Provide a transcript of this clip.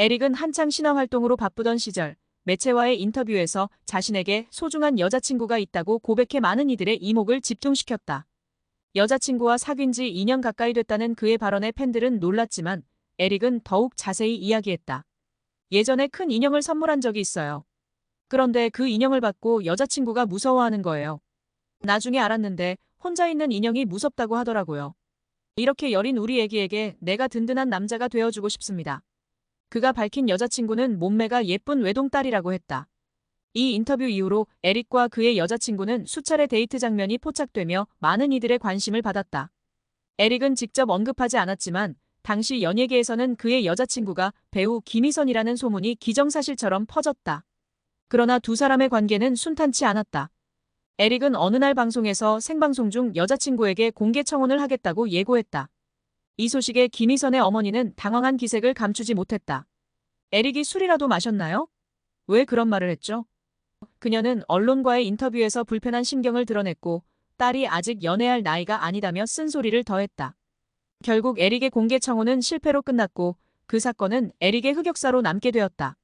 에릭은 한창 신화 활동으로 바쁘던 시절 매체와의 인터뷰에서 자신에게 소중한 여자친구가 있다고 고백해 많은 이들의 이목을 집중시켰다. 여자친구와 사귄 지 2년 가까이 됐다는 그의 발언에 팬들은 놀랐지만 에릭은 더욱 자세히 이야기했다. 예전에 큰 인형을 선물한 적이 있어요. 그런데 그 인형을 받고 여자친구가 무서워하는 거예요. 나중에 알았는데 혼자 있는 인형이 무섭다고 하더라고요. 이렇게 여린 우리 애기에게 내가 든든한 남자가 되어주고 싶습니다. 그가 밝힌 여자친구는 몸매가 예쁜 외동딸이라고 했다. 이 인터뷰 이후로 에릭과 그의 여자친구는 수차례 데이트 장면이 포착되며 많은 이들의 관심을 받았다. 에릭은 직접 언급하지 않았지만 당시 연예계에서는 그의 여자친구가 배우 김희선이라는 소문이 기정사실처럼 퍼졌다. 그러나 두 사람의 관계는 순탄치 않았다. 에릭은 어느 날 방송에서 생방송 중 여자친구에게 공개 청혼을 하겠다고 예고했다. 이 소식에 김희선의 어머니는 당황한 기색을 감추지 못했다. 에릭이 술이라도 마셨나요? 왜 그런 말을 했죠? 그녀는 언론과의 인터뷰에서 불편한 심경을 드러냈고 딸이 아직 연애할 나이가 아니다며 쓴소리를 더했다. 결국 에릭의 공개 청혼은 실패로 끝났고 그 사건은 에릭의 흑역사로 남게 되었다.